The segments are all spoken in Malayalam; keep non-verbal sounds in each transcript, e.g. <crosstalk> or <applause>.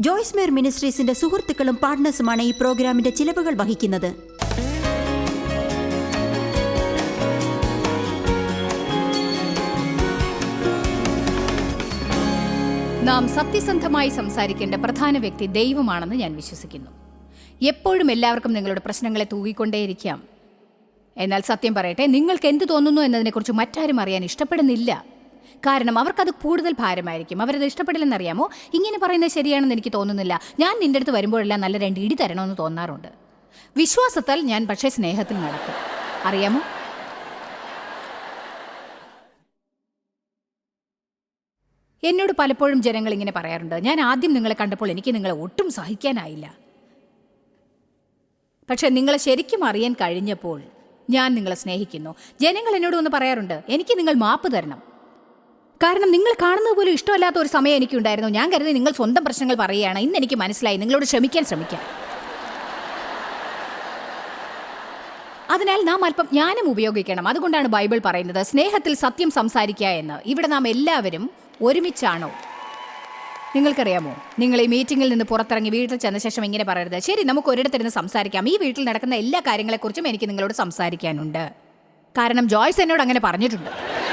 ജോയ്സ് മേർ മിനിസ്ട്രീസിന്റെ സുഹൃത്തുക്കളും പാർട്ട്നേഴ്സുമാണ് ഈ പ്രോഗ്രാമിന്റെ ചിലവുകൾ വഹിക്കുന്നത്. നാം സത്യസന്ധമായി സംസാരിക്കേണ്ട പ്രധാന വ്യക്തി ദൈവമാണെന്ന് ഞാൻ വിശ്വസിക്കുന്നു. എപ്പോഴും എല്ലാവർക്കും നിങ്ങളുടെ പ്രശ്നങ്ങളെ തൂകിക്കൊണ്ടേയിരിക്കാം. എന്നാൽ സത്യം പറയട്ടെ നിങ്ങൾക്ക് എന്ത് തോന്നുന്നു എന്നതിനെക്കുറിച്ച് മറ്റാരും അറിയാൻ ഇഷ്ടപ്പെടുന്നില്ല. കാരണം അവർക്കത് കൂടുതൽ ഭാരമായിരിക്കും. അവരത് ഇഷ്ടപ്പെടില്ലെന്നറിയാമോ? ഇങ്ങനെ പറയുന്നത് ശരിയാണെന്ന് എനിക്ക് തോന്നുന്നില്ല. ഞാൻ നിന്റെ അടുത്ത് വരുമ്പോഴെല്ലാം നല്ല രണ്ട് ഇടി തരണമെന്ന് തോന്നാറുണ്ട്. വിശ്വാസത്താൽ ഞാൻ പക്ഷേ സ്നേഹത്തിൽ നടക്കും. അറിയാമോ? എന്നോട് പലപ്പോഴും ജനങ്ങൾ ഇങ്ങനെ പറയാറുണ്ട്. ഞാൻ ആദ്യം നിങ്ങളെ കണ്ടപ്പോൾ എനിക്ക് നിങ്ങളെ ഒട്ടും സഹിക്കാനായില്ല. പക്ഷേ നിങ്ങളെ ശരിക്കും അറിയാൻ കഴിഞ്ഞപ്പോൾ ഞാൻ നിങ്ങളെ സ്നേഹിക്കുന്നു. ജനങ്ങൾ എന്നോട് ഒന്ന് പറയാറുണ്ട് എനിക്ക് നിങ്ങൾ മാപ്പ് തരണം. കാരണം നിങ്ങൾ കാണുന്നത് പോലും ഇഷ്ടമല്ലാത്ത ഒരു സമയം എനിക്കുണ്ടായിരുന്നു. ഞാൻ കരുതി നിങ്ങൾ സ്വന്തം പ്രശ്നങ്ങൾ പറയുകയാണ്. ഇന്ന് എനിക്ക് മനസ്സിലായി. നിങ്ങളോട് ക്ഷമിക്കാൻ ശ്രമിക്കാം. അതിനാൽ നാം അല്പം ജ്ഞാനം ഉപയോഗിക്കണം. അതുകൊണ്ടാണ് ബൈബിൾ പറയുന്നത് സ്നേഹത്തിൽ സത്യം സംസാരിക്കുക എന്ന്. ഇവിടെ നാം എല്ലാവരും ഒരുമിച്ചാണോ? നിങ്ങൾക്കറിയാമോ? നിങ്ങൾ ഈ മീറ്റിംഗിൽ നിന്ന് പുറത്തിറങ്ങി വീട്ടിൽ ചെന്ന ശേഷം ഇങ്ങനെ പറയരുത്. ശരി നമുക്ക് ഒരിടത്തിരുന്ന് സംസാരിക്കാം. ഈ വീട്ടിൽ നടക്കുന്ന എല്ലാ കാര്യങ്ങളെക്കുറിച്ചും എനിക്ക് നിങ്ങളോട് സംസാരിക്കാനുണ്ട്. കാരണം ജോയ്സ് എന്നോട് അങ്ങനെ പറഞ്ഞിട്ടുണ്ട്.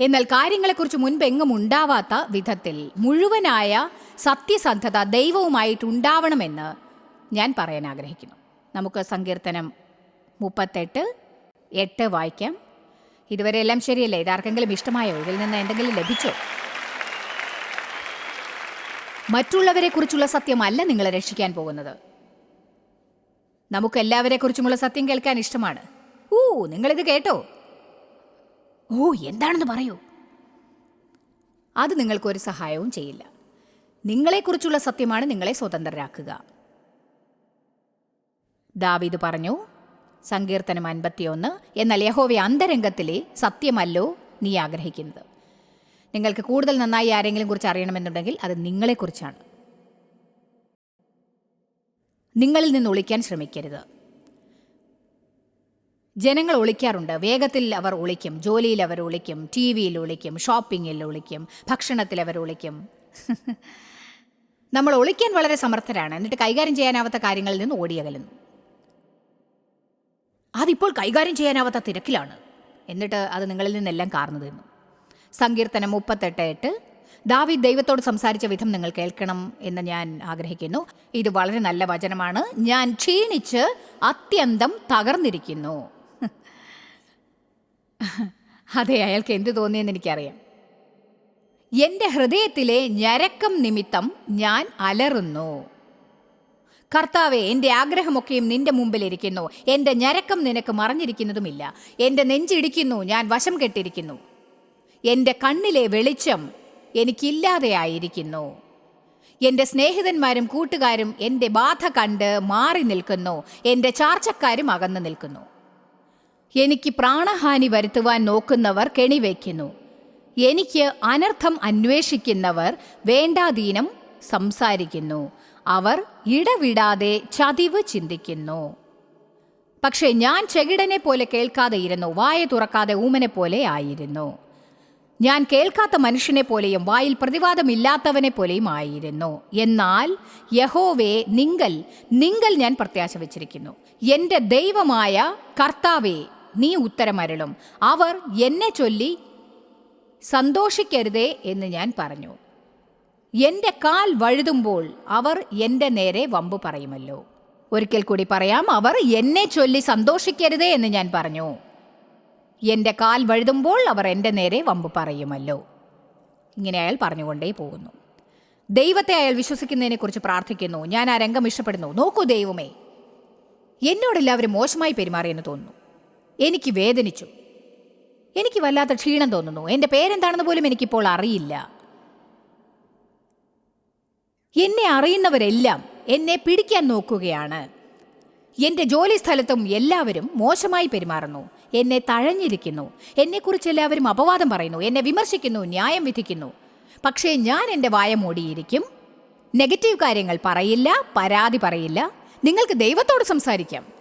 എന്നാൽ കാര്യങ്ങളെക്കുറിച്ച് മുൻപെങ്ങും ഉണ്ടാവാത്ത വിധത്തിൽ മുഴുവനായ സത്യസന്ധത ദൈവവുമായിട്ടുണ്ടാവണമെന്ന് ഞാൻ പറയാൻ ആഗ്രഹിക്കുന്നു. നമുക്ക് സങ്കീർത്തനം മുപ്പത്തെട്ട് എട്ട് വായിക്കാം. ഇതുവരെ എല്ലാം ശരിയല്ലേ? ഇതാർക്കെങ്കിലും ഇഷ്ടമായോ ഇതിൽ നിന്ന് എന്തെങ്കിലും ലഭിച്ചോ? മറ്റുള്ളവരെ കുറിച്ചുള്ള സത്യമല്ല നിങ്ങളെ രക്ഷിക്കാൻ പോകുന്നത്. നമുക്ക് എല്ലാവരെ കുറിച്ചുമുള്ള സത്യം കേൾക്കാൻ ഇഷ്ടമാണ്. ഊ നിങ്ങളിത് കേട്ടോ? ഓ എന്താണെന്ന് പറയൂ. അത് നിങ്ങൾക്കൊരു സഹായവും ചെയ്യില്ല. നിങ്ങളെക്കുറിച്ചുള്ള സത്യമാണ് നിങ്ങളെ സ്വതന്ത്രരാക്കുക. ദാവീദ് പറഞ്ഞു സങ്കീർത്തനം അൻപത്തിയൊന്ന് എന്നാൽ യഹോവ അന്തരംഗത്തിലെ സത്യമല്ലോ നീ ആഗ്രഹിക്കുന്നത്. നിങ്ങൾക്ക് കൂടുതൽ നന്നായി ആരെങ്കിലും കുറിച്ച് അറിയണമെന്നുണ്ടെങ്കിൽ അത് നിങ്ങളെക്കുറിച്ചാണ്. നിങ്ങളിൽ നിന്ന് ഒളിക്കാൻ ശ്രമിക്കരുത്. ജനങ്ങൾ ഒളിക്കാറുണ്ട്. വേഗത്തിൽ അവർ ഒളിക്കും. ജോലിയിൽ അവർ ഒളിക്കും. ടി വിയിൽ ഒളിക്കും. ഷോപ്പിങ്ങിൽ ഒളിക്കും. ഭക്ഷണത്തിൽ അവർ ഒളിക്കും. നമ്മൾ ഒളിക്കാൻ വളരെ സമർത്ഥരാണ്. എന്നിട്ട് കൈകാര്യം ചെയ്യാനാവാത്ത കാര്യങ്ങളിൽ നിന്ന് ഓടിയകലുന്നു അതിപ്പോൾ കൈകാര്യം ചെയ്യാനാവാത്ത തിരക്കിലാണ്. എന്നിട്ട് അത് നിങ്ങളിൽ നിന്നെല്ലാം കാർന്നു തിന്നു സങ്കീർത്തനം മുപ്പത്തെട്ട് എട്ട്. ദാവി ദൈവത്തോട് സംസാരിച്ച വിധം നിങ്ങൾ കേൾക്കണം എന്ന് ഞാൻ ആഗ്രഹിക്കുന്നു. ഇത് വളരെ നല്ല വചനമാണ്. ഞാൻ ക്ഷീണിച്ച് അത്യന്തം തകർന്നിരിക്കുന്നു. അതെ അയാൾക്ക് എന്ത് തോന്നിയെന്ന് എനിക്കറിയാം. എന്റെ ഹൃദയത്തിലെ ഞരക്കം നിമിത്തം ഞാൻ അലറുന്നു. കർത്താവെ എന്റെ ആഗ്രഹമൊക്കെയും നിന്റെ മുമ്പിലിരിക്കുന്നു എന്റെ ഞരക്കം നിനക്ക് മറഞ്ഞിരിക്കുന്നതുമില്ല. എന്റെ നെഞ്ചിടിക്കുന്നു ഞാൻ വശം കെട്ടിരിക്കുന്നു. എന്റെ കണ്ണിലെ വെളിച്ചം എനിക്കില്ലാതെയായിരിക്കുന്നു എന്റെ സ്നേഹിതന്മാരും കൂട്ടുകാരും എന്റെ ബാധ കണ്ട് മാറി നിൽക്കുന്നു. എന്റെ ചാർച്ചക്കാരും അകന്നു നിൽക്കുന്നു. എനിക്ക് പ്രാണഹാനി വരുത്തുവാൻ നോക്കുന്നവർ കെണിവയ്ക്കുന്നു എനിക്ക് അനർത്ഥം അന്വേഷിക്കുന്നവർ വേണ്ടാതീനം സംസാരിക്കുന്നു. അവർ ഇടവിടാതെ ചതിവ് ചിന്തിക്കുന്നു. പക്ഷേ ഞാൻ ചെകിടനെ പോലെ കേൾക്കാതെ ഇരുന്നു വായ തുറക്കാതെ ഊമനെ പോലെ ആയിരുന്നു. ഞാൻ കേൾക്കാത്ത മനുഷ്യനെ പോലെയും വായിൽ പ്രതിവാദമില്ലാത്തവനെ പോലെയും ആയിരുന്നു. എന്നാൽ യഹോവേ നിങ്കൽ നിങ്കൽ ഞാൻ പ്രത്യാശ വച്ചിരിക്കുന്നു. എന്റെ ദൈവമായ കർത്താവേ നീ ഉത്തരമരളും. അവർ എന്നെ ചൊല്ലി സന്തോഷിക്കരുതേ എന്ന് ഞാൻ പറഞ്ഞു. എന്റെ കാൽ വഴുതുമ്പോൾ അവർ എന്റെ നേരെ വമ്പ് പറയുമല്ലോ. ഒരിക്കൽ കൂടി പറയാം അവർ എന്നെ ചൊല്ലി സന്തോഷിക്കരുതേ എന്ന് ഞാൻ പറഞ്ഞു. എന്റെ കാൽ വഴുതുമ്പോൾ അവർ എന്റെ നേരെ വമ്പ് പറയുമല്ലോ. ഇങ്ങനെ അയാൾ പറഞ്ഞുകൊണ്ടേ പോകുന്നു. ദൈവത്തെ അയാൾ വിശ്വസിക്കുന്നതിനെക്കുറിച്ച് പ്രാർത്ഥിക്കുന്നു. ഞാൻ ആ രംഗം ഇഷ്ടപ്പെടുന്നു. നോക്കൂ ദൈവമേ. എന്നോടെല്ലാവരും മോശമായി പെരുമാറിയെന്ന് തോന്നുന്നു. എനിക്ക് വേദനിച്ചു. എനിക്ക് വല്ലാത്ത ക്ഷീണം തോന്നുന്നു. എന്റെ പേരെന്താണെന്ന് പോലും എനിക്കിപ്പോൾ അറിയില്ല. എന്നെ അറിയുന്നവരെല്ലാം എന്നെ പിടിക്കാൻ നോക്കുകയാണ്. എന്റെ ജോലി സ്ഥലത്തും എല്ലാവരും മോശമായി പെരുമാറുന്നു. എന്നെ തഴഞ്ഞിരിക്കുന്നു. എന്നെക്കുറിച്ച് എല്ലാവരും അപവാദം പറയുന്നു. എന്നെ വിമർശിക്കുന്നു. ന്യായം വിധിക്കുന്നു. പക്ഷേ ഞാൻ എന്റെ വായ മൂടിയിരിക്കും. നെഗറ്റീവ് കാര്യങ്ങൾ പറയില്ല. പരാതി പറയില്ല. നിങ്ങൾക്ക് ദൈവത്തോട് സംസാരിക്കാം.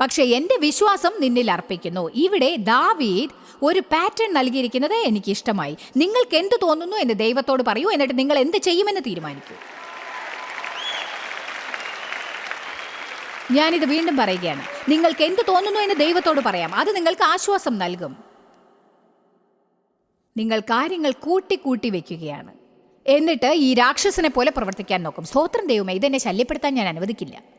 പക്ഷെ എന്റെ വിശ്വാസം നിന്നിൽ അർപ്പിക്കുന്നു. ഇവിടെ ദാവീദ് ഒരു പാറ്റേൺ നൽകിയിരിക്കുന്നത് എനിക്ക് ഇഷ്ടമായി നിങ്ങൾക്ക് എന്ത് തോന്നുന്നു എന്ന് ദൈവത്തോട് പറയൂ എന്നിട്ട് നിങ്ങൾ എന്ത് ചെയ്യുമെന്ന് തീരുമാനിക്കൂ. ഞാനിത് വീണ്ടും പറയുകയാണ്. നിങ്ങൾക്ക് എന്ത് തോന്നുന്നു എന്ന് ദൈവത്തോട് പറയാം. അത് നിങ്ങൾക്ക് ആശ്വാസം നൽകും. നിങ്ങൾ കാര്യങ്ങൾ കൂട്ടി കൂട്ടി വെക്കുകയാണ്. എന്നിട്ട് ഈ രാക്ഷസനെ പോലെ പ്രവർത്തിക്കാൻ നോക്കും. സ്വോത്രം ദൈവമേ ഇതെന്നെ ശല്യപ്പെടുത്താൻ ഞാൻ അനുവദിക്കില്ല.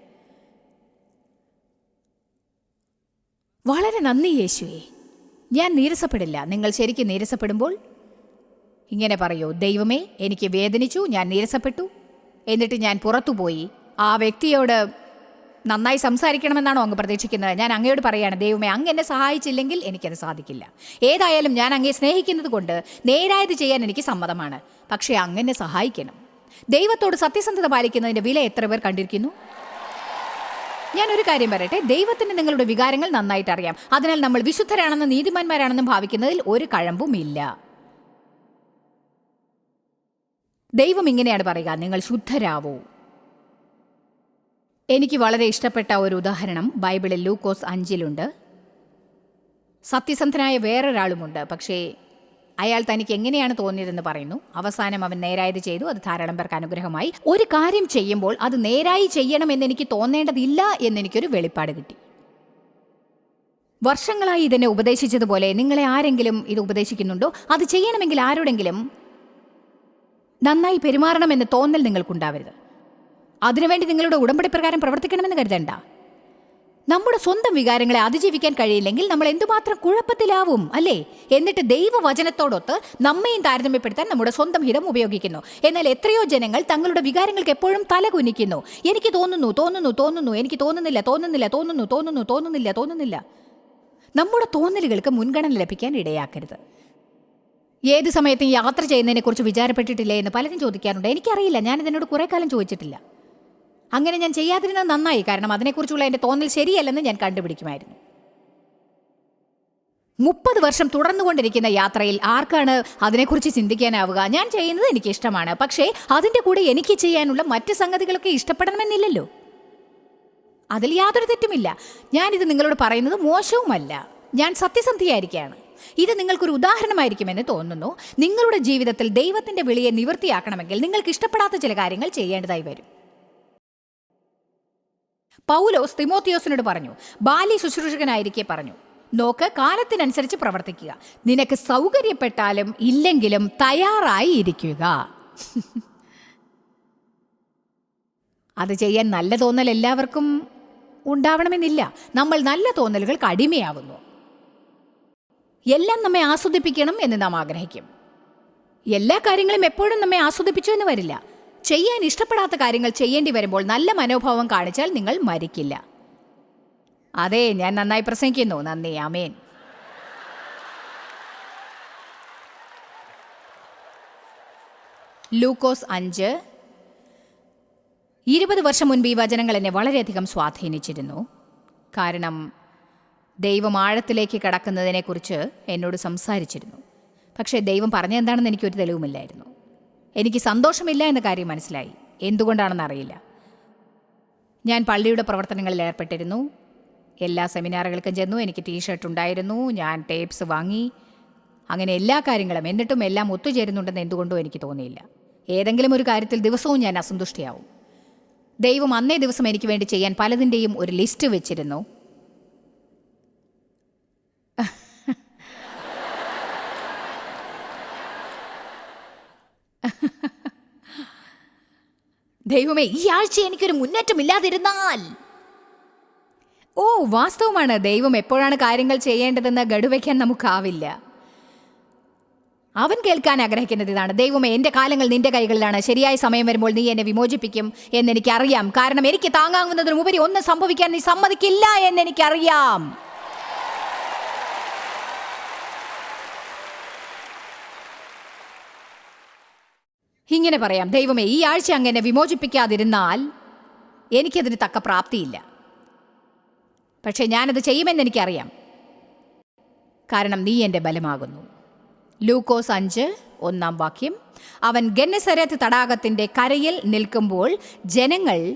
വളരെ നന്ദി യേശുവേ. ഞാൻ നീരസപ്പെടില്ല. നിങ്ങൾ ശരിക്കും നീരസപ്പെടുമ്പോൾ? ഇങ്ങനെ പറയൂ ദൈവമേ എനിക്ക് വേദനിച്ചു ഞാൻ നീരസപ്പെട്ടു. എന്നിട്ട് ഞാൻ പുറത്തുപോയി. ആ വ്യക്തിയോട് നന്നായി സംസാരിക്കണമെന്നാണോ അങ്ങ് പ്രതീക്ഷിക്കുന്നത്? ഞാൻ അങ്ങയോട് പറയാണ് ദൈവമേ അങ്ങ് എന്നെ സഹായിച്ചില്ലെങ്കിൽ എനിക്കത് സാധിക്കില്ല. ഏതായാലും ഞാൻ അങ്ങയെ സ്നേഹിക്കുന്നത് കൊണ്ട് നേരായത് ചെയ്യാൻ എനിക്ക് സമ്മതമാണ്. പക്ഷേ അങ്ങനെ സഹായിക്കണം. ദൈവത്തോട് സത്യസന്ധത പാലിക്കുന്നതിന്റെ വില എത്ര പേർ കണ്ടിരിക്കുന്നു? ഞാൻ ഒരു കാര്യം പറയട്ടെ. ദൈവത്തിന് നിങ്ങളുടെ വികാരങ്ങൾ നന്നായിട്ട് അറിയാം. അതിനാൽ നമ്മൾ വിശുദ്ധരാണെന്നും നീതിമാന്മാരാണെന്നും ഭാവിക്കുന്നതിൽ ഒരു കഴമ്പുമില്ല. ദൈവം ഇങ്ങനെയാണ് പറയുക. നിങ്ങൾ ശുദ്ധരാവൂ. എനിക്ക് വളരെ ഇഷ്ടപ്പെട്ട ഒരു ഉദാഹരണം ബൈബിളിൽ ലൂക്കോസ് അഞ്ചിലുണ്ട്. സത്യസന്ധനായ വേറൊരാളുമുണ്ട്. പക്ഷേ അയാൾ തനിക്ക് എങ്ങനെയാണ് തോന്നിയതെന്ന് പറയുന്നു. അവസാനം അവൻ നേരായത് ചെയ്തു. അത് ധാരാളം പേർക്ക് അനുഗ്രഹമായി. ഒരു കാര്യം ചെയ്യുമ്പോൾ അത് നേരായി ചെയ്യണമെന്ന് എനിക്ക് തോന്നേണ്ടതില്ല എന്നെനിക്കൊരു വെളിപ്പാട് കിട്ടി. വർഷങ്ങളായി ഇതിനെ ഉപദേശിച്ചതുപോലെ നിങ്ങളെ ആരെങ്കിലും ഇത് ഉപദേശിക്കുന്നുണ്ടോ? അത് ചെയ്യണമെങ്കിൽ ആരോടെങ്കിലും നന്നായി പെരുമാറണമെന്ന് തോന്നൽ നിങ്ങൾക്കുണ്ടാവരുത്. അതിനുവേണ്ടി നിങ്ങളുടെ ഉടമ്പടി പ്രകാരം പ്രവർത്തിക്കണമെന്ന് കരുതണ്ട. നമ്മുടെ സ്വന്തം വികാരങ്ങളെ അതിജീവിക്കാൻ കഴിയില്ലെങ്കിൽ നമ്മൾ എന്തുമാത്രം കുഴപ്പത്തിലാവും അല്ലേ? എന്നിട്ട് ദൈവവചനത്തോടൊത്ത് നമ്മയും താരതമ്യപ്പെടുത്താൻ നമ്മുടെ സ്വന്തം ഹിതം ഉപയോഗിക്കുന്നു. എന്നാൽ എത്രയോ ജനങ്ങൾ തങ്ങളുടെ വികാരങ്ങൾക്ക് എപ്പോഴും തല കുനിക്കുന്നു എനിക്ക് തോന്നുന്നു തോന്നുന്നു തോന്നുന്നു എനിക്ക് തോന്നുന്നില്ല തോന്നുന്നില്ല തോന്നുന്നു തോന്നുന്നു തോന്നുന്നില്ല തോന്നുന്നില്ല. നമ്മുടെ തോന്നലുകൾക്ക് മുൻഗണന ലഭിക്കാൻ ഇടയാക്കരുത്. ഏത് സമയത്തും യാത്ര ചെയ്യുന്നതിനെക്കുറിച്ച് വിചാരപ്പെട്ടിട്ടില്ലേ എന്ന് പലരും ചോദിക്കാറുണ്ട്. എനിക്കറിയില്ല ഞാൻ ഇതിനോട് കുറേ കാലം ചോദിച്ചിട്ടില്ല. അങ്ങനെ ഞാൻ ചെയ്യാതിരുന്നത് നന്നായി. കാരണം അതിനെക്കുറിച്ചുള്ള എന്റെ തോന്നൽ ശരിയല്ലെന്ന് ഞാൻ കണ്ടുപിടിക്കുമായിരുന്നു. മുപ്പത് വർഷം തുടർന്നുകൊണ്ടിരിക്കുന്ന യാത്രയിൽ ആർക്കാണ് അതിനെക്കുറിച്ച് ചിന്തിക്കാനാവുക? ഞാൻ ചെയ്യുന്നത് എനിക്ക് ഇഷ്ടമാണ് പക്ഷേ അതിന്റെ കൂടെ എനിക്ക് ചെയ്യാനുള്ള മറ്റ് സംഗതികളൊക്കെ ഇഷ്ടപ്പെടണമെന്നില്ലല്ലോ. അതിൽ യാതൊരു തെറ്റുമില്ല. ഞാനിത് നിങ്ങളോട് പറയുന്നത് മോശവുമല്ല. ഞാൻ സത്യസന്ധിയായിരിക്കുകയാണ്. ഇത് നിങ്ങൾക്കൊരു ഉദാഹരണമായിരിക്കുമെന്ന് തോന്നുന്നു. നിങ്ങളുടെ ജീവിതത്തിൽ ദൈവത്തിന്റെ വിളിയെ നിവൃത്തിയാക്കണമെങ്കിൽ നിങ്ങൾക്ക് ഇഷ്ടപ്പെടാത്ത ചില കാര്യങ്ങൾ ചെയ്യേണ്ടതായി വരും. പൗലോസ് തിമോത്തിയോസിനോട് പറഞ്ഞു ബാല്യ ശുശ്രൂഷകനായിരിക്കെ പറഞ്ഞു. നോക്ക് കാലത്തിനനുസരിച്ച് പ്രവർത്തിക്കുക. നിനക്ക് സൗകര്യപ്പെട്ടാലും ഇല്ലെങ്കിലും തയ്യാറായി ഇരിക്കുക <laughs> അത് ചെയ്യാൻ നല്ല തോന്നൽ എല്ലാവർക്കും ഉണ്ടാവണമെന്നില്ല. നമ്മൾ നല്ല തോന്നലുകൾക്ക് അടിമയാവുന്നു. എല്ലാം നമ്മെ ആസ്വദിപ്പിക്കണം എന്ന് നാം ആഗ്രഹിക്കും. എല്ലാ കാര്യങ്ങളും എപ്പോഴും നമ്മെ ആസ്വദിപ്പിച്ചു എന്ന് വരില്ല. ചെയ്യാൻ ഇഷ്ടപ്പെടാത്ത കാര്യങ്ങൾ ചെയ്യേണ്ടി വരുമ്പോൾ നല്ല മനോഭാവം കാണിച്ചാൽ നിങ്ങൾ മരിക്കില്ല. അതെ ഞാൻ നന്നായി പ്രസംഗിക്കുന്നു. നന്ദി അമേൻ ലൂക്കോസ് അഞ്ച്. ഇരുപത് വർഷം മുൻപ് ഈ വചനങ്ങൾ എന്നെ വളരെയധികം സ്വാധീനിച്ചിരുന്നു. കാരണം ദൈവം ആഴത്തിലേക്ക് കടക്കുന്നതിനെക്കുറിച്ച് എന്നോട് സംസാരിച്ചിരുന്നു. പക്ഷേ ദൈവം പറഞ്ഞെന്താണെന്ന് എനിക്കൊരു തെളിവുമില്ലായിരുന്നു. എനിക്ക് സന്തോഷമില്ല എന്ന കാര്യം മനസ്സിലായി. എന്തുകൊണ്ടാണെന്ന് അറിയില്ല ഞാൻ പള്ളിയുടെ പ്രവർത്തനങ്ങളിൽ ഏർപ്പെട്ടിരുന്നു. എല്ലാ സെമിനാറുകൾക്കും ചെന്നു എനിക്ക് ടീഷർട്ട് ഉണ്ടായിരുന്നു ഞാൻ ടേപ്സ് വാങ്ങി. അങ്ങനെ എല്ലാ കാര്യങ്ങളും എന്നിട്ടും എല്ലാം ഒത്തുചേരുന്നുണ്ടെന്ന് എന്തുകൊണ്ടും എനിക്ക് തോന്നിയില്ല. ഏതെങ്കിലും ഒരു കാര്യത്തിൽ ദിവസവും ഞാൻ അസന്തുഷ്ടിയാവും. ദൈവം അന്നേ ദിവസം എനിക്ക് വേണ്ടി ചെയ്യാൻ പലതിന്റെയും ഒരു ലിസ്റ്റ് വെച്ചിരുന്നു. ദൈവമേ ഈ ആഴ്ച എനിക്കൊരു മുന്നേറ്റമില്ലാതിരുന്നാൽ. ഓ വാസ്തവമാണ്. ദൈവം എപ്പോഴാണ് കാര്യങ്ങൾ ചെയ്യേണ്ടതെന്ന് ഗഡുവയ്ക്കാൻ നമുക്കാവില്ല. അവൻ കേൾക്കാൻ ആഗ്രഹിക്കുന്നത് ഇതാണ്. ദൈവമേ എന്റെ കാലങ്ങൾ നിന്റെ കൈകളിലാണ്. ശരിയായ സമയം വരുമ്പോൾ നീ എന്നെ വിമോചിപ്പിക്കും എന്നെനിക്കറിയാം. കാരണം എനിക്ക് താങ്ങാവുന്നതിനുപരി ഒന്നും സംഭവിക്കാൻ നീ സമ്മതിക്കില്ല എന്നെനിക്കറിയാം. ഇങ്ങനെ പറയാം ദൈവമേ ഈ ആഴ്ച അങ്ങനെ വിമോചിപ്പിക്കാതിരുന്നാൽ എനിക്കതിന് തക്ക പ്രാപ്തിയില്ല. പക്ഷേ ഞാനത് ചെയ്യുമെന്ന് എനിക്കറിയാം. കാരണം നീ എന്റെ ബലമാകുന്നു. ലൂക്കോസ് അഞ്ച് ഒന്നാം വാക്യം. അവൻ ഗന്നസരത്ത് തടാകത്തിന്റെ കരയിൽ നിൽക്കുമ്പോൾ ജനങ്ങൾ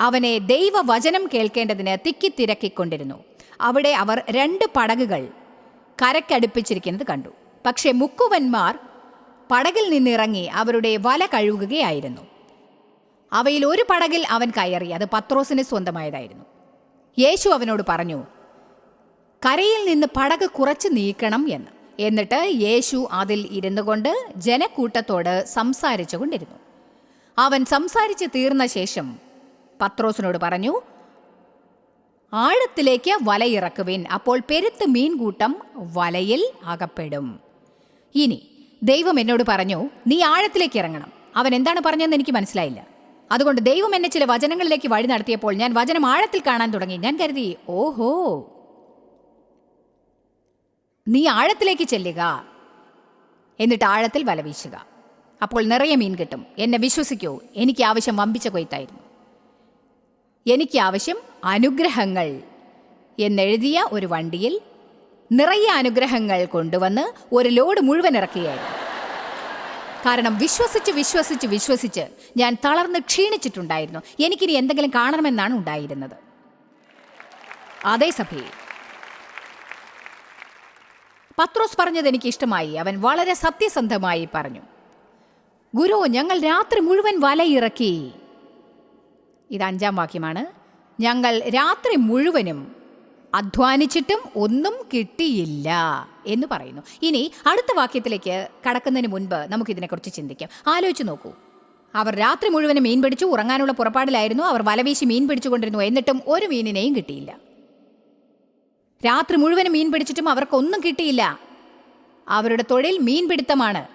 അവനെ ദൈവവചനം കേൾക്കേണ്ടതിന് തിക്കിത്തിരക്കിക്കൊണ്ടിരുന്നു. അവിടെ അവർ രണ്ട് പടകുകൾ കരക്കടുപ്പിച്ചിരിക്കുന്നത് കണ്ടു. പക്ഷേ മുക്കുവന്മാർ പടകിൽ നിന്നിറങ്ങി അവരുടെ വല കഴുകുകയായിരുന്നു. അവയിൽ ഒരു പടകിൽ അവൻ കയറി അത് പത്രോസിന് സ്വന്തമായതായിരുന്നു. യേശു അവനോട് പറഞ്ഞു കരയിൽ നിന്ന് പടക് കുറച്ച് നീക്കണം എന്ന്. എന്നിട്ട് യേശു അതിൽ ഇരുന്നു കൊണ്ട് ജനക്കൂട്ടത്തോട് സംസാരിച്ചു കൊണ്ടിരുന്നു. അവൻ സംസാരിച്ച് തീർന്ന ശേഷം പത്രോസിനോട് പറഞ്ഞു ആഴത്തിലേക്ക് വലയിറക്കുവിൻ അപ്പോൾ പെരുത്ത് മീൻകൂട്ടം വലയിൽ അകപ്പെടും. ഇനി ദൈവം എന്നോട് പറഞ്ഞു നീ ആഴത്തിലേക്ക് ഇറങ്ങണം. അവൻ എന്താണ് പറഞ്ഞതെന്ന് എനിക്ക് മനസ്സിലായില്ല. അതുകൊണ്ട് ദൈവം എന്നെ ചില വചനങ്ങളിലേക്ക് വഴി നടത്തിയപ്പോൾ ഞാൻ വചനം ആഴത്തിൽ കാണാൻ തുടങ്ങി. ഞാൻ കരുതി ഓഹോ! നീ ആഴത്തിലേക്ക് ചെല്ലുക എന്നിട്ട് ആഴത്തിൽ വല വീശുക. അപ്പോൾ നിറയെ മീൻ കിട്ടും. എന്നെ വിശ്വസിക്കൂ എനിക്ക് ആവശ്യം വമ്പിച്ച കൊയ്ത്തായിരുന്നു. എനിക്ക് ആവശ്യം അനുഗ്രഹങ്ങൾ എന്നെഴുതിയ ഒരു വണ്ടിയിൽ നിറയെ അനുഗ്രഹങ്ങൾ കൊണ്ടുവന്ന് ഒരു ലോഡ് മുഴുവൻ ഇറക്കുകയായിരുന്നു. കാരണം വിശ്വസിച്ച് വിശ്വസിച്ച് വിശ്വസിച്ച് ഞാൻ തളർന്ന് ക്ഷീണിച്ചിട്ടുണ്ടായിരുന്നു. എനിക്കിനി എന്തെങ്കിലും കാണണമെന്നാണ് ഉണ്ടായിരുന്നത്. അതേസഭയിൽ പത്രോസ് പറഞ്ഞത് എനിക്ക് ഇഷ്ടമായി അവൻ വളരെ സത്യസന്ധമായി പറഞ്ഞു. ഗുരു ഞങ്ങൾ രാത്രി മുഴുവൻ വലയിറക്കി. ഇത് അഞ്ചാം വാക്യമാണ്. ഞങ്ങൾ രാത്രി മുഴുവനും അധ്വാനിച്ചിട്ടും ഒന്നും കിട്ടിയില്ല എന്ന് പറയുന്നു. ഇനി അടുത്ത വാക്യത്തിലേക്ക് കടക്കുന്നതിന് മുൻപ് നമുക്കിതിനെക്കുറിച്ച് ചിന്തിക്കാം. ആലോചിച്ച് നോക്കൂ. അവർ രാത്രി മുഴുവനും മീൻ പിടിച്ചു ഉറങ്ങാനുള്ള പുറപ്പാടിലായിരുന്നു. അവർ വലവീശി മീൻ പിടിച്ചുകൊണ്ടിരുന്നു. എന്നിട്ടും ഒരു മീനിനെയും കിട്ടിയില്ല. രാത്രി മുഴുവനും മീൻ പിടിച്ചിട്ടും അവർക്കൊന്നും കിട്ടിയില്ല. അവരുടെ തൊഴിൽ മീൻപിടുത്തമാണ്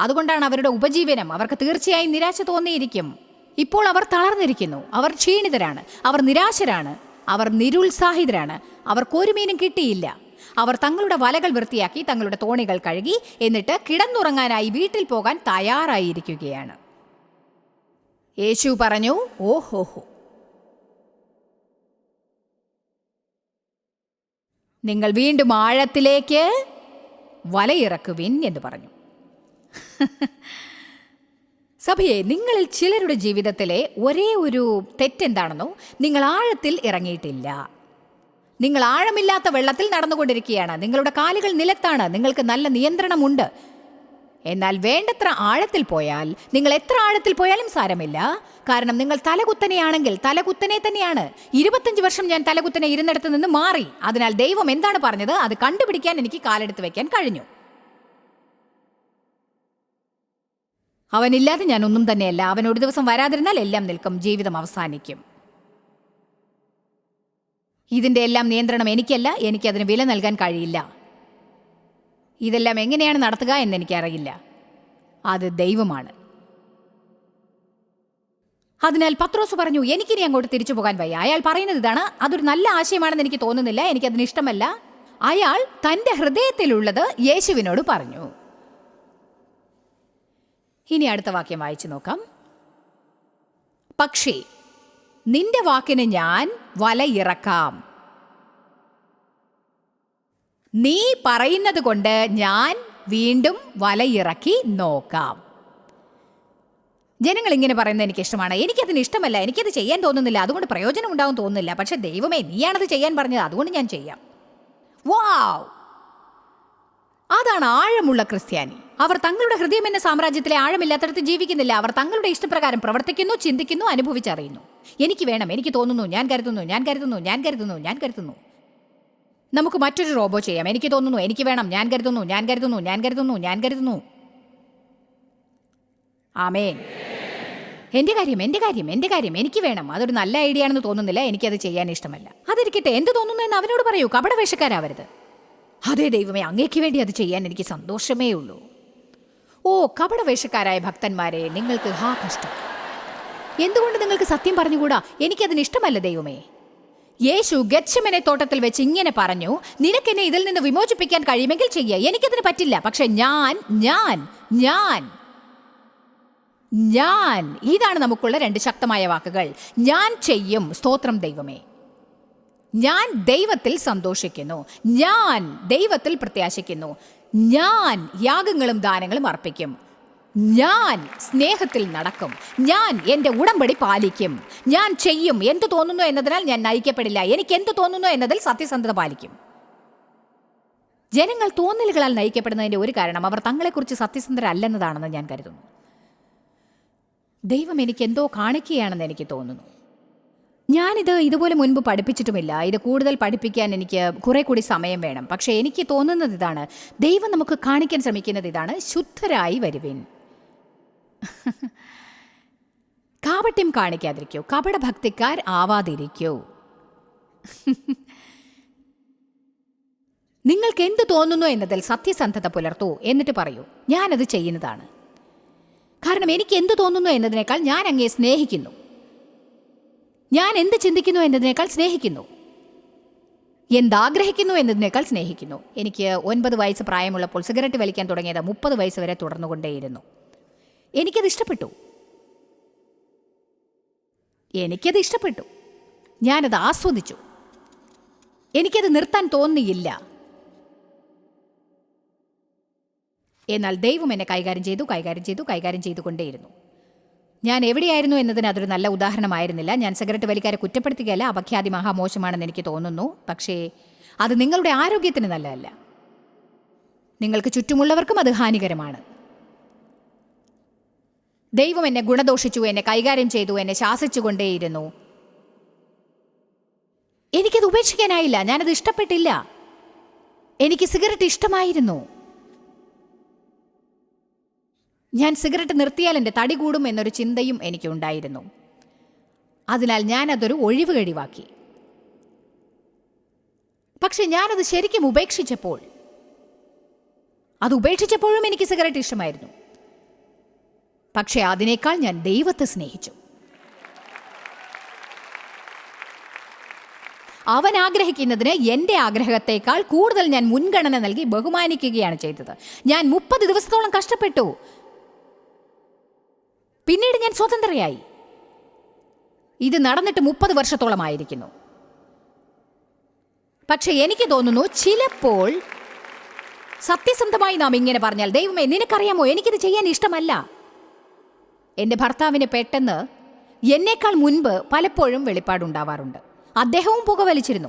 അതുകൊണ്ടാണ് അവരുടെ ഉപജീവനം അവർക്ക് തീർച്ചയായും നിരാശ തോന്നിയിരിക്കും. ഇപ്പോൾ അവർ തളർന്നിരിക്കുന്നു. അവർ ക്ഷീണിതരാണ്. അവർ നിരാശരാണ്. അവർ നിരുത്സാഹിതരാണ്. അവർക്കൊരു മീനും കിട്ടിയില്ല. അവർ തങ്ങളുടെ വലകൾ വൃത്തിയാക്കി തങ്ങളുടെ തോണികൾ കഴുകി എന്നിട്ട് കിടന്നുറങ്ങാനായി വീട്ടിൽ പോകാൻ തയ്യാറായിരിക്കുകയാണ്. യേശു പറഞ്ഞു ഓഹോഹോ നിങ്ങൾ വീണ്ടും ആഴത്തിലേക്ക് വലയിറക്കുവിൻ എന്ന് പറഞ്ഞു. സഭയെ നിങ്ങളിൽ ചിലരുടെ ജീവിതത്തിലെ ഒരേ ഒരു തെറ്റെന്താണെന്നോ നിങ്ങൾ ആഴത്തിൽ ഇറങ്ങിയിട്ടില്ല. നിങ്ങൾ ആഴമില്ലാത്ത വെള്ളത്തിൽ നടന്നുകൊണ്ടിരിക്കുകയാണ്. നിങ്ങളുടെ കാലുകൾ നിലത്താണ്. നിങ്ങൾക്ക് നല്ല നിയന്ത്രണമുണ്ട്. എന്നാൽ വേണ്ടത്ര ആഴത്തിൽ പോയാൽ നിങ്ങൾ എത്ര ആഴത്തിൽ പോയാലും സാരമില്ല. കാരണം നിങ്ങൾ തലകുത്തനെയാണെങ്കിൽ തലകുത്തനെ തന്നെയാണ്. ഇരുപത്തഞ്ച് വർഷം ഞാൻ തലകുത്തനെ ഇരുന്നിടത്ത് നിന്ന് മാറി. അതിനാൽ ദൈവം എന്താണ് പറഞ്ഞത്? അത് കണ്ടുപിടിക്കാൻ എനിക്ക് കാലെടുത്ത് വെക്കാൻ കഴിഞ്ഞു. അവനില്ലാതെ ഞാൻ ഒന്നും തന്നെയല്ല. അവൻ ഒരു ദിവസം വരാതിരുന്നാൽ എല്ലാം നിൽക്കും. ജീവിതം അവസാനിക്കും. ഇതിന്റെ എല്ലാം നിയന്ത്രണം എനിക്കല്ല. എനിക്കതിന് വില നൽകാൻ കഴിയില്ല. ഇതെല്ലാം എങ്ങനെയാണ് നടത്തുക എന്ന് എനിക്കറിയില്ല. അത് ദൈവമാണ്. അതിനാൽ പത്രോസ് പറഞ്ഞു എനിക്കിനി അങ്ങോട്ട് തിരിച്ചു പോകാൻ വയ്യ. അയാൾ പറയുന്നത് ഇതാണ്. അതൊരു നല്ല ആശയമാണെന്ന് എനിക്ക് തോന്നുന്നില്ല. എനിക്കതിന് ഇഷ്ടമല്ല. അയാൾ തന്റെ ഹൃദയത്തിലുള്ളത് യേശുവിനോട് പറഞ്ഞു. ഇനി അടുത്ത വാക്യം വായിച്ചു നോക്കാം. പക്ഷേ നിന്റെ വാക്കിന് ഞാൻ വലയിറക്കാം നീ പറയുന്നത് കൊണ്ട് ഞാൻ വീണ്ടും വലയിറക്കി നോക്കാം. ജനങ്ങൾ ഇങ്ങനെ പറയുന്നത് എനിക്ക് ഇഷ്ടമാണ് എനിക്കതിന് ഇഷ്ടമല്ല. എനിക്കത് ചെയ്യാൻ തോന്നുന്നില്ല. അതുകൊണ്ട് പ്രയോജനം ഉണ്ടാവും തോന്നുന്നില്ല. പക്ഷെ ദൈവമേ നീയാണത് ചെയ്യാൻ പറഞ്ഞത്. അതുകൊണ്ട് ഞാൻ ചെയ്യാം. വാവ് അതാണ് ആഴമുള്ള ക്രിസ്ത്യാനി. അവർ തങ്ങളുടെ ഹൃദയം എന്ന സാമ്രാജ്യത്തിലെ ആഴമില്ലാത്തടത്ത് ജീവിക്കുന്നില്ല. അവർ തങ്ങളുടെ ഇഷ്ടപ്രകാരം പ്രവർത്തിക്കുന്നു ചിന്തിക്കുന്നു അനുഭവിച്ചറിയുന്നു. എനിക്ക് വേണം എനിക്ക് തോന്നുന്നു ഞാൻ കരുതുന്നു ഞാൻ കരുതുന്നു ഞാൻ കരുതുന്നു ഞാൻ കരുതുന്നു. നമുക്ക് മറ്റൊരു റോബോ ചെയ്യാം. എനിക്ക് തോന്നുന്നു എനിക്ക് വേണം ഞാൻ കരുതുന്നു ഞാൻ കരുതുന്നു ഞാൻ കരുതുന്നു ഞാൻ കരുതുന്നു. ആമേൻ. എന്റെ കാര്യം എന്റെ കാര്യം എന്റെ കാര്യം എനിക്ക് വേണം. അതൊരു നല്ല ഐഡിയ ആണെന്ന് തോന്നുന്നില്ല എനിക്കത് ചെയ്യാൻ ഇഷ്ടമല്ല. അതിരിക്കട്ടെ എന്ത് തോന്നുന്നു എന്ന് അവനോട് പറയൂ കപട വേഷക്കാരാവരുത് അതേ ദൈവമേ അങ്ങേക്ക് വേണ്ടി അത് ചെയ്യാൻ എനിക്ക് സന്തോഷമേ ഉള്ളൂ. ഓ കപടവേഷക്കാരായ ഭക്തന്മാരെ നിങ്ങൾക്ക് ഹാ കഷ്ടം. എന്തുകൊണ്ട് നിങ്ങൾക്ക് സത്യം പറഞ്ഞുകൂടാ? എനിക്കതിന് ഇഷ്ടമല്ല ദൈവമേ. യേശു ഗച്ഛമനെ തോട്ടത്തിൽ വെച്ച് ഇങ്ങനെ പറഞ്ഞു നിനക്കെന്നെ ഇതിൽ നിന്ന് വിമോചിപ്പിക്കാൻ കഴിയുമെങ്കിൽ ചെയ്യുക എനിക്കതിന് പറ്റില്ല. പക്ഷെ ഞാൻ ഞാൻ ഞാൻ ഞാൻ. ഇതാണ് നമുക്കുള്ള രണ്ട് ശക്തമായ വാക്കുകൾ. ഞാൻ ചെയ്യും. സ്തോത്രം ദൈവമേ. ഞാൻ ദൈവത്തിൽ സന്തോഷിക്കുന്നു. ഞാൻ ദൈവത്തിൽ പ്രത്യാശിക്കുന്നു. ഞാൻ യാഗങ്ങളും ദാനങ്ങളും അർപ്പിക്കും. ഞാൻ സ്നേഹത്തിൽ നടക്കും. ഞാൻ എന്റെ ഉടമ്പടി പാലിക്കും. ഞാൻ ചെയ്യും. എന്ത് തോന്നുന്നു എന്നതിനാൽ ഞാൻ നയിക്കപ്പെടില്ല. എനിക്ക് എന്ത് തോന്നുന്നു എന്നതിൽ സത്യസന്ധത പാലിക്കും. ജനങ്ങൾ തോന്നലുകളാൽ നയിക്കപ്പെടുന്നതിന്റെ ഒരു കാരണം അവർ തങ്ങളെക്കുറിച്ച് സത്യസന്ധരല്ലെന്നതാണെന്ന് ഞാൻ കരുതുന്നു. ദൈവം എനിക്ക് എന്തോ കാണിക്കുകയാണെന്ന് എനിക്ക് തോന്നുന്നു. ഞാനിത് ഇതുപോലെ മുൻപ് പഠിപ്പിച്ചിട്ടുമില്ല. ഇത് കൂടുതൽ പഠിപ്പിക്കാൻ എനിക്ക് കുറെ കൂടി സമയം വേണം. പക്ഷേ എനിക്ക് തോന്നുന്നത് ഇതാണ്. ദൈവം നമുക്ക് കാണിക്കാൻ ശ്രമിക്കുന്നത് ഇതാണ്. ശുദ്ധരായി വരുവിൻ. <laughs> കാപട്യം കാണിക്കാതിരിക്കൂ. കപടഭക്തിക്കാർ ആവാതിരിക്കൂ. <laughs> നിങ്ങൾക്ക് എന്ത് തോന്നുന്നു എന്നതിൽ സത്യസന്ധത പുലർത്തൂ എന്നിട്ട് പറയൂ. ഞാനത് ചെയ്യുന്നതാണ്. കാരണം എനിക്ക് എന്ത് തോന്നുന്നു എന്നതിനേക്കാൾ ഞാൻ അങ്ങേ സ്നേഹിക്കുന്നു. ഞാൻ എന്ത് ചിന്തിക്കുന്നു എന്നതിനേക്കാൾ സ്നേഹിക്കുന്നു. എന്താഗ്രഹിക്കുന്നു എന്നതിനേക്കാൾ സ്നേഹിക്കുന്നു. എനിക്ക് ഒൻപത് വയസ്സ് പ്രായമുള്ളപ്പോൾ സിഗരറ്റ് വലിക്കാൻ തുടങ്ങിയത് മുപ്പത് വയസ്സ് വരെ തുടർന്നുകൊണ്ടേയിരുന്നു. എനിക്കത് ഇഷ്ടപ്പെട്ടു. എനിക്കത് ഇഷ്ടപ്പെട്ടു. ഞാനത് ആസ്വദിച്ചു. എനിക്കത് നിർത്താൻ തോന്നിയില്ല. എന്നാൽ ദൈവം എന്നെ കൈകാര്യം ചെയ്തു കൈകാര്യം ചെയ്തു കൈകാര്യം ചെയ്തുകൊണ്ടേയിരുന്നു. ഞാൻ എവിടെയായിരുന്നു എന്നതിന് അതൊരു നല്ല ഉദാഹരണമായിരുന്നില്ല. ഞാൻ സിഗരറ്റ് വലിക്കാരെ കുറ്റപ്പെടുത്തുകയല്ല അപഖ്യാതി മഹാമോശമാണെന്ന് എനിക്ക് തോന്നുന്നു. പക്ഷേ അത് നിങ്ങളുടെ ആരോഗ്യത്തിന് നല്ലതല്ല. നിങ്ങൾക്ക് ചുറ്റുമുള്ളവർക്കും അത് ഹാനികരമാണ്. ദൈവം എന്നെ ഗുണദോഷിച്ചു എന്നെ കൈകാര്യം ചെയ്തു എന്നെ ശാസിച്ചുകൊണ്ടേയിരുന്നു. എനിക്കത് ഉപേക്ഷിക്കാനായില്ല ഞാനത് ഇഷ്ടപ്പെട്ടില്ല. എനിക്ക് സിഗരറ്റ് ഇഷ്ടമായിരുന്നു. ഞാൻ സിഗരറ്റ് നിർത്തിയാൽ എന്റെ തടി കൂടും എന്നൊരു ചിന്തയും എനിക്കുണ്ടായിരുന്നു. അതിനാൽ ഞാനതൊരു ഒഴിവ് കഴിവാക്കി. പക്ഷെ ഞാനത് ശരിക്കും ഉപേക്ഷിച്ചപ്പോൾ അത് ഉപേക്ഷിച്ചപ്പോഴും എനിക്ക് സിഗരറ്റ് ഇഷ്ടമായിരുന്നു. പക്ഷേ അതിനേക്കാൾ ഞാൻ ദൈവത്തെ സ്നേഹിച്ചു. അവൻ ആഗ്രഹിക്കുന്നതിന് എന്റെ ആഗ്രഹത്തേക്കാൾ കൂടുതൽ ഞാൻ മുൻഗണന നൽകി ബഹുമാനിക്കുകയാണ് ചെയ്തത്. ഞാൻ മുപ്പത് ദിവസത്തോളം കഷ്ടപ്പെട്ടു. പിന്നീട് ഞാൻ സ്വതന്ത്രയായി. ഇത് നടന്നിട്ട് മുപ്പത് വർഷത്തോളമായിരിക്കുന്നു. പക്ഷെ എനിക്ക് തോന്നുന്നു ചിലപ്പോൾ സത്യസന്ധമായി നാം ഇങ്ങനെ പറഞ്ഞാൽ ദൈവമേ നിനക്കറിയാമോ എനിക്കിത് ചെയ്യാൻ ഇഷ്ടമല്ല. എന്റെ ഭർത്താവിന് പെട്ടെന്ന് എന്നേക്കാൾ മുൻപ് പലപ്പോഴും വെളിപ്പാടുണ്ടാവാറുണ്ട്. അദ്ദേഹവും പുകവലിച്ചിരുന്നു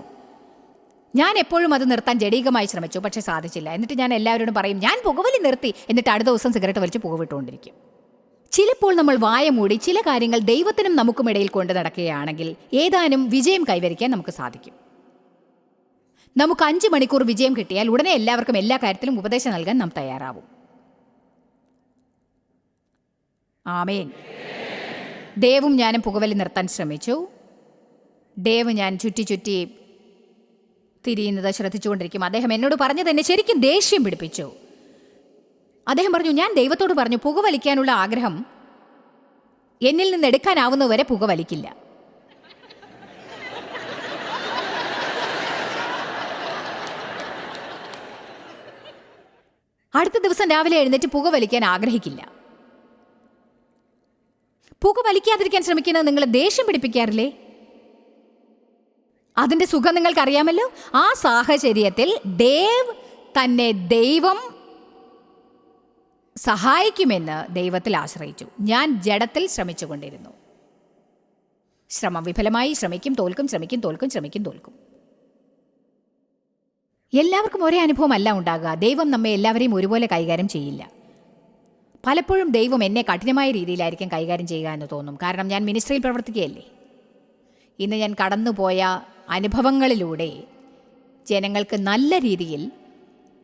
ഞാൻ എപ്പോഴും അത് നിർത്താൻ ജടീകമായി ശ്രമിച്ചു പക്ഷേ സാധിച്ചില്ല. എന്നിട്ട് ഞാൻ എല്ലാവരോടും പറയും ഞാൻ പുകവലി നിർത്തി എന്നിട്ട് അടുത്ത ദിവസം സിഗരറ്റ് വലിച്ച് പുകവിട്ടുകൊണ്ടിരിക്കും ചിലപ്പോൾ നമ്മൾ വായ മൂടി ചില കാര്യങ്ങൾ ദൈവത്തിനും നമുക്കുമിടയിൽ കൊണ്ട് നടക്കുകയാണെങ്കിൽ ഏതാനും വിജയം കൈവരിക്കാൻ നമുക്ക് സാധിക്കും. നമുക്ക് അഞ്ച് മണിക്കൂർ വിജയം കിട്ടിയാൽ ഉടനെ എല്ലാവർക്കും എല്ലാ കാര്യത്തിലും ഉപദേശം നൽകാൻ നാം തയ്യാറാവും. ആമേൻ. ദേവും ഞാനും പുകവലി നിർത്താൻ ശ്രമിച്ചു. ദേവ് ഞാൻ ചുറ്റി ചുറ്റി തിരിയുന്നത് ശ്രദ്ധിച്ചുകൊണ്ടിരിക്കും. അദ്ദേഹം എന്നോട് പറഞ്ഞത് എന്നെ ശരിക്കും ദേഷ്യം പിടിപ്പിച്ചു. അദ്ദേഹം പറഞ്ഞു ഞാൻ ദൈവത്തോട് പറഞ്ഞു പുകവലിക്കാനുള്ള ആഗ്രഹം എന്നിൽ നിന്ന് എടുക്കാനാവുന്നവരെ പുകവലിക്കില്ല. അടുത്ത ദിവസം രാവിലെ എഴുന്നേറ്റ് പുക വലിക്കാൻ ആഗ്രഹിക്കില്ല. പുക വലിക്കാതിരിക്കാൻ ശ്രമിക്കുന്നത് നിങ്ങൾ ദേഷ്യം പിടിപ്പിക്കാറില്ലേ? അതിന്റെ സുഖം നിങ്ങൾക്കറിയാമല്ലോ. ആ സാഹചര്യത്തിൽ ദേവ് തന്നെ ദൈവം സഹായിക്കുമെന്ന് ദൈവത്തിൽ ആശ്രയിച്ചു. ഞാൻ ജഡത്തിൽ ശ്രമിച്ചുകൊണ്ടിരുന്നു. ശ്രമം വിഫലമായി ശ്രമിക്കും തോൽക്കും ശ്രമിക്കും തോൽക്കും ശ്രമിക്കും തോൽക്കും. എല്ലാവർക്കും ഒരേ അനുഭവമല്ല ഉണ്ടാകുക. ദൈവം നമ്മെ എല്ലാവരെയും ഒരുപോലെ കൈകാര്യം ചെയ്യില്ല. പലപ്പോഴും ദൈവം എന്നെ കഠിനമായ രീതിയിലായിരിക്കും കൈകാര്യം ചെയ്യുക എന്ന് തോന്നും. കാരണം ഞാൻ മിനിസ്ട്രിയിൽ പ്രവർത്തിക്കുകയല്ലേ? ഇന്ന് ഞാൻ കടന്നുപോയ അനുഭവങ്ങളിലൂടെ ജനങ്ങൾക്ക് നല്ല രീതിയിൽ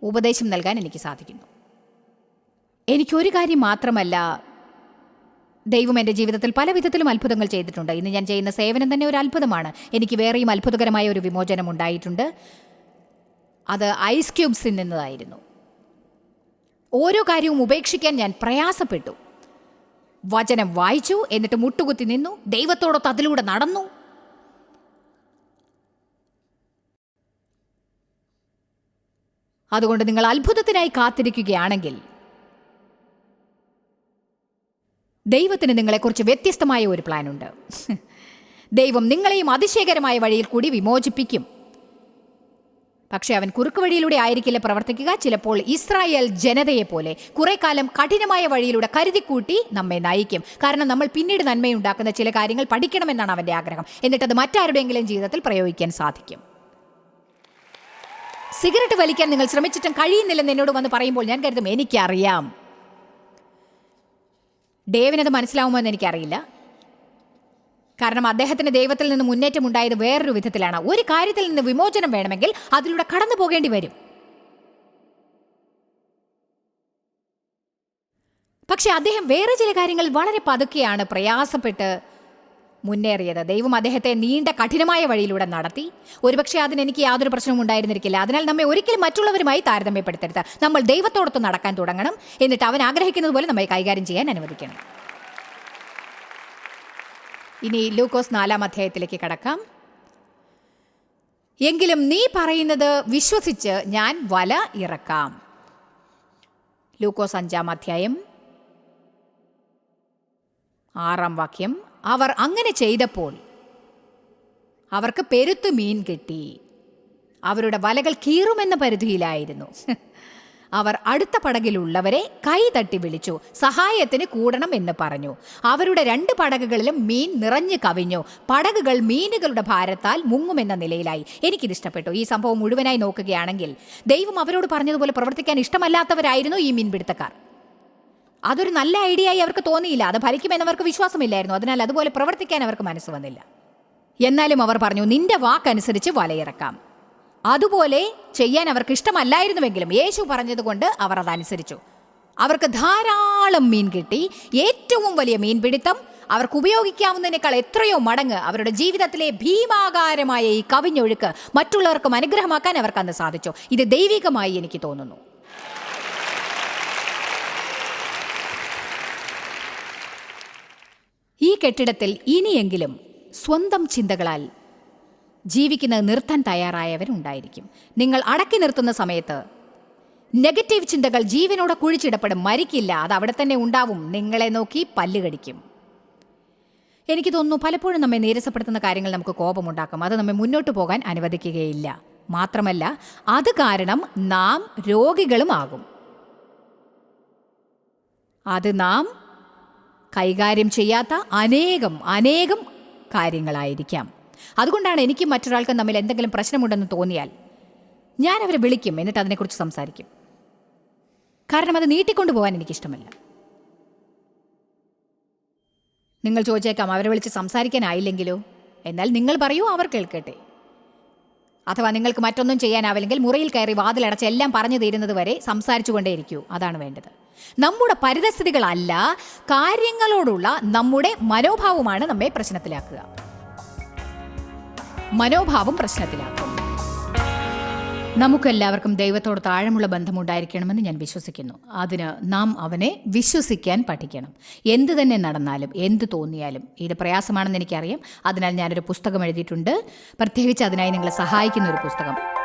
ഉപദേശം നൽകാൻ എനിക്ക് സാധിക്കുന്നു. എനിക്കൊരു കാര്യം മാത്രമല്ല. ദൈവം എന്റെ ജീവിതത്തിൽ പല വിധത്തിലും അത്ഭുതങ്ങൾ ചെയ്തിട്ടുണ്ട്. ഇന്ന് ഞാൻ ചെയ്യുന്ന സേവനം തന്നെ ഒരു അത്ഭുതമാണ്. എനിക്ക് വേറെയും അത്ഭുതകരമായ ഒരു വിമോചനം ഉണ്ടായിട്ടുണ്ട്. അത് ഐസ് ക്യൂബ്സിൽ നിന്നതായിരുന്നു ഓരോ കാര്യവും ഉപേക്ഷിക്കാൻ ഞാൻ പ്രയാസപ്പെട്ടു. വചനം വായിച്ചു എന്നിട്ട് മുട്ടുകുത്തി നിന്നു ദൈവത്തോടൊത്ത് അതിലൂടെ നടന്നു. അതുകൊണ്ട് നിങ്ങൾ അത്ഭുതത്തിനായി കാത്തിരിക്കുകയാണെങ്കിൽ ദൈവത്തിന് നിങ്ങളെക്കുറിച്ച് വ്യത്യസ്തമായ ഒരു പ്ലാനുണ്ട്. ദൈവം നിങ്ങളെയും അതിശയകരമായ വഴിയിൽ കൂടി വിമോചിപ്പിക്കും. പക്ഷേ അവൻ കുറുക്ക് വഴിയിലൂടെ ആയിരിക്കില്ല പ്രവർത്തിക്കുക. ചിലപ്പോൾ ഇസ്രായേൽ ജനതയെ പോലെ കുറെ കാലം കഠിനമായ വഴിയിലൂടെ കരുതിക്കൂട്ടി നമ്മെ നയിക്കും. കാരണം നമ്മൾ പിന്നീട് നന്മയുണ്ടാക്കുന്ന ചില കാര്യങ്ങൾ പഠിക്കണമെന്നാണ് അവന്റെ ആഗ്രഹം. എന്നിട്ട് അത് മറ്റാരുടെയെങ്കിലും ജീവിതത്തിൽ പ്രയോഗിക്കാൻ സാധിക്കും. സിഗരറ്റ് വലിക്കാൻ നിങ്ങൾ ശ്രമിച്ചിട്ടും കഴിയുന്നില്ലെന്ന് എന്നോട് വന്ന് പറയുമ്പോൾ ഞാൻ കരുതും എനിക്കറിയാം. ഡേവിനത് മനസ്സിലാവുമോ എന്ന് എനിക്കറിയില്ല. കാരണം അദ്ദേഹത്തിന് ദൈവത്തിൽ നിന്ന് മുന്നേറ്റം ഉണ്ടായത് വേറൊരു വിധത്തിലാണ്. ഒരു കാര്യത്തിൽ നിന്ന് വിമോചനം വേണമെങ്കിൽ അതിലൂടെ കടന്നു പോകേണ്ടി വരും. പക്ഷെ അദ്ദേഹം വേറെ ചില കാര്യങ്ങൾ വളരെ പതുക്കെയാണ് പ്രയാസപ്പെട്ട് മുന്നേറിയത്. ദൈവം അദ്ദേഹത്തെ നീണ്ട കഠിനമായ വഴിയിലൂടെ നടത്തി. ഒരുപക്ഷെ അതിന് എനിക്ക് യാതൊരു പ്രശ്നവും ഉണ്ടായിരുന്നിരിക്കില്ല. അതിനാൽ നമ്മെ ഒരിക്കലും മറ്റുള്ളവരുമായി താരതമ്യപ്പെടുത്തരുത്. നമ്മൾ ദൈവത്തോടൊത്ത് നടക്കാൻ തുടങ്ങണം. എന്നിട്ട് അവൻ ആഗ്രഹിക്കുന്നത് പോലെ നമ്മെ കൈകാര്യം ചെയ്യാൻ അനുവദിക്കണം. ഇനി ലൂക്കോസ് നാലാം അധ്യായത്തിലേക്ക് കടക്കാം. എങ്കിലും നീ പറയുന്നത് വിശ്വസിച്ച് ഞാൻ വല ഇറക്കാം. ലൂക്കോസ് അഞ്ചാം അധ്യായം ആറാം വാക്യം. അവർ അങ്ങനെ ചെയ്തപ്പോൾ അവർക്ക് പെരുത്തു മീൻ കിട്ടി. അവരുടെ വലകൾ കീറുമെന്ന പരിധിയിലായിരുന്നു. <laughs> അവർ അടുത്ത പടകിലുള്ളവരെ കൈ തട്ടി വിളിച്ചു സഹായത്തിന് കൂടണം എന്ന് പറഞ്ഞു. അവരുടെ രണ്ട് പടകുകളിലും മീൻ നിറഞ്ഞു കവിഞ്ഞു. പടകുകൾ മീനുകളുടെ ഭാരത്താൽ മുങ്ങുമെന്ന നിലയിലായി. എനിക്കിത് ഇഷ്ടപ്പെട്ടു. ഈ സംഭവം മുഴുവനായി നോക്കുകയാണെങ്കിൽ ദൈവം അവരോട് പറഞ്ഞതുപോലെ പ്രവർത്തിക്കാൻ ഇഷ്ടമല്ലാത്തവരായിരുന്നു ഈ മീൻപിടുത്തക്കാർ. അതൊരു നല്ല ഐഡിയ ആയി അവർക്ക് തോന്നിയില്ല. അത് ഫലിക്കുമെന്ന് അവർക്ക് വിശ്വാസമില്ലായിരുന്നു. അതിനാൽ അതുപോലെ പ്രവർത്തിക്കാൻ അവർക്ക് മനസ്സ് വന്നില്ല. എന്നാലും അവർ പറഞ്ഞു നിന്റെ വാക്കനുസരിച്ച് വലയിറക്കാം. അതുപോലെ ചെയ്യാൻ അവർക്ക് ഇഷ്ടമല്ലായിരുന്നുവെങ്കിലും യേശു പറഞ്ഞതുകൊണ്ട് അവർ അതനുസരിച്ചു. അവർക്ക് ധാരാളം മീൻ കിട്ടി. ഏറ്റവും വലിയ മീൻ പിടിത്തം അവർക്ക് ഉപയോഗിക്കാവുന്നതിനേക്കാൾ എത്രയോ മടങ്ങ് അവരുടെ ജീവിതത്തിലെ ഭീമാകാരമായ ഈ കവിഞ്ഞൊഴുക്ക് മറ്റുള്ളവർക്കും അനുഗ്രഹമാക്കാൻ അവർക്ക് അന്ന് സാധിച്ചു. ഇത് ദൈവികമായി എനിക്ക് തോന്നുന്നു. ഈ കെട്ടിടത്തിൽ ഇനിയെങ്കിലും സ്വന്തം ചിന്തകളാൽ ജീവിക്കുന്നത് നിർത്താൻ തയ്യാറായവരുണ്ടായിരിക്കും നിങ്ങൾ അടക്കി നിർത്തുന്ന സമയത്ത് നെഗറ്റീവ് ചിന്തകൾ ജീവനോടെ കുഴിച്ചിടപ്പെടും. മരിക്കില്ല അത് അവിടെ തന്നെ ഉണ്ടാവും. നിങ്ങളെ നോക്കി പല്ല് കടിക്കും. എനിക്ക് തോന്നുന്നു പലപ്പോഴും നമ്മെ നീരസപ്പെടുത്തുന്ന കാര്യങ്ങൾ നമുക്ക് കോപമുണ്ടാക്കും. അത് നമ്മെ മുന്നോട്ട് പോകാൻ അനുവദിക്കുകയില്ല. മാത്രമല്ല അത് കാരണം നാം രോഗികളുമാകും. അത് നാം കൈകാര്യം ചെയ്യാത്ത അനേകം അനേകം കാര്യങ്ങളായിരിക്കാം. അതുകൊണ്ടാണ് എനിക്ക് മറ്റൊരാൾക്ക് തമ്മിൽ എന്തെങ്കിലും പ്രശ്നമുണ്ടെന്ന് തോന്നിയാൽ ഞാൻ അവരെ വിളിക്കും എന്നിട്ട് അതിനെക്കുറിച്ച് സംസാരിക്കും. കാരണം അത് നീട്ടിക്കൊണ്ടു പോകാൻ എനിക്കിഷ്ടമല്ല. നിങ്ങൾ ചോദിച്ചേക്കാം അവരെ വിളിച്ച് സംസാരിക്കാനായില്ലെങ്കിലോ? എന്നാൽ നിങ്ങൾ പറയൂ അവർ കേൾക്കട്ടെ. അഥവാ നിങ്ങൾക്ക് മറ്റൊന്നും ചെയ്യാനാവില്ലെങ്കിൽ മുറിയിൽ കയറി വാതിലടച്ച് എല്ലാം പറഞ്ഞു തീരുന്നത് വരെ സംസാരിച്ചുകൊണ്ടേയിരിക്കൂ അതാണ് വേണ്ടത്. നമ്മുടെ പരിതസ്ഥിതികളല്ല കാര്യങ്ങളോടുള്ള നമ്മുടെ മനോഭാവമാണ് നമ്മെ പ്രശ്നത്തിലാക്കുക. മനോഭാവം പ്രശ്നത്തിലാക്കും. നമുക്കെല്ലാവർക്കും ദൈവത്തോട് താഴമുള്ള ബന്ധമുണ്ടായിരിക്കണമെന്ന് ഞാൻ വിശ്വസിക്കുന്നു. അതിന് നാം അവനെ വിശ്വസിക്കാൻ പഠിക്കണം. എന്ത് തന്നെ നടന്നാലും എന്ത് തോന്നിയാലും ഇത് പ്രയാസമാണെന്ന് എനിക്കറിയാം. അതിനാൽ ഞാനൊരു പുസ്തകം എഴുതിയിട്ടുണ്ട്. പ്രത്യേകിച്ച് അതിനായി നിങ്ങളെ സഹായിക്കുന്ന ഒരു പുസ്തകം.